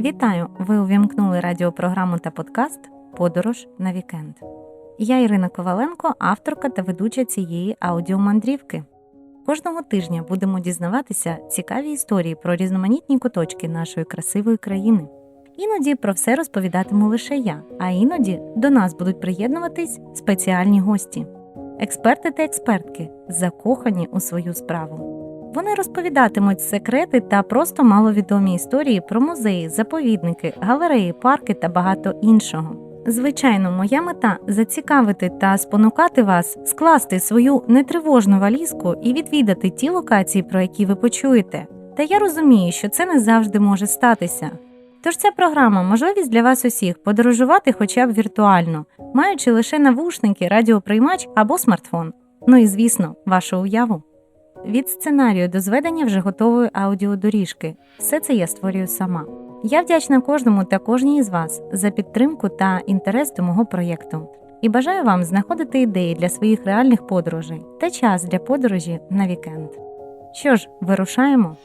Вітаю! Ви увімкнули радіопрограму та подкаст Подорож на вікенд. Я Ірина Коваленко, авторка та ведуча цієї аудіомандрівки. Кожного тижня будемо дізнаватися цікаві історії про різноманітні куточки нашої красивої країни. Іноді про все розповідатиму лише я, а іноді до нас будуть приєднуватись спеціальні гості, експерти та експертки, закохані у свою справу. Вони розповідатимуть секрети та просто маловідомі історії про музеї, заповідники, галереї, парки та багато іншого. Звичайно, моя мета зацікавити та спонукати вас скласти свою нетривожну валізку і відвідати ті локації, про які ви почуєте. Та я розумію, що це не завжди може статися. Тож ця програма можливість для вас усіх подорожувати хоча б віртуально, маючи лише навушники, радіоприймач або смартфон. Ну і звісно, вашу уяву. Від сценарію до зведення вже готової аудіодоріжки. Все це я створюю сама. Я вдячна кожному та кожній із вас за підтримку та інтерес до мого проєкту. І бажаю вам знаходити ідеї для своїх реальних подорожей та час для подорожі на вікенд. Що ж, вирушаємо!